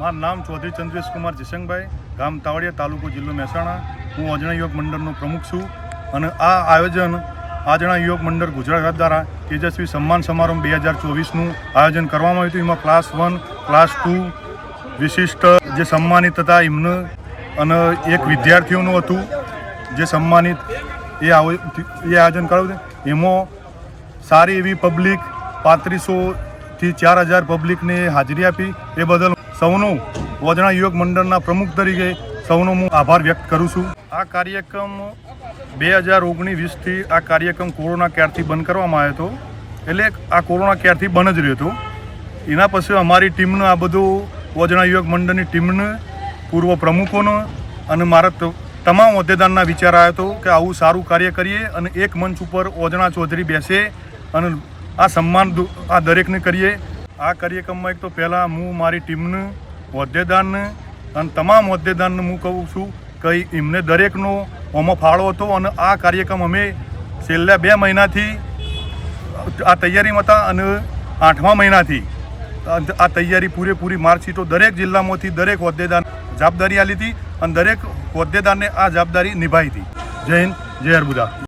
મારું નામ ચૌધરી ચંદ્રેશ કુમાર જયશંકભાઈ ગામ તાવડિયા, તાલુકો જિલ્લો મહેસાણા. હું અજણા યુવક મંડળનો પ્રમુખ છું અને આ આયોજન આજણા યુવક મંડળ ગુજરાત દ્વારા તેજસ્વી સન્માન સમારંભ બે હજાર ચોવીસનું આયોજન કરવામાં આવ્યું હતું. એમાં ક્લાસ વન ક્લાસ ટુ વિશિષ્ટ જે સન્માનિત હતા, એમને અને એક વિદ્યાર્થીઓનું હતું જે સન્માનિત એ એ આયોજન કરાવ્યું એમાં સારી એવી પબ્લિક પાંત્રીસોથી ચાર હજાર પબ્લિકને હાજરી આપી. એ બદલ સૌનો વજણા યુવક મંડળના પ્રમુખ તરીકે સૌનો હું આભાર વ્યક્ત કરું છું. આ કાર્યક્રમ બે હજાર ઓગણીસ વીસથી આ કાર્યક્રમ કોરોના ક્યારથી બંધ કરવામાં આવ્યો હતો. એટલે આ કોરોના ક્યારથી બંધ જ રહ્યો હતો. એના પછી અમારી ટીમનું આ બધું વજણા યુવક મંડળની ટીમને, પૂર્વ પ્રમુખોનો અને મારા તમામ હોદ્દેદારના વિચાર આવ્યો હતો કે આવું સારું કાર્ય કરીએ અને એક મંચ ઉપર ઓજણા ચૌધરી બેસે અને આ સન્માન આ દરેકને કરીએ. આ કાર્યક્રમમાં એક તો પહેલાં હું મારી ટીમને, હોદ્દેદારને અને તમામ હોદ્દેદારને હું કહું છું કે એમને દરેકનો ઓમાં ફાળો હતો અને આ કાર્યક્રમ અમે છેલ્લા બે મહિનાથી આ તૈયારીમાં હતા અને આઠમા મહિનાથી આ- આ તૈયારી પૂરેપૂરી માર્કશીટો દરેક જિલ્લામાંથી દરેક હોદ્દેદાર જવાબદારી આલી હતી અને દરેક હોદ્દેદારને આ જવાબદારી નિભાવી હતી. જય હિન્દ, જય અર્બુદા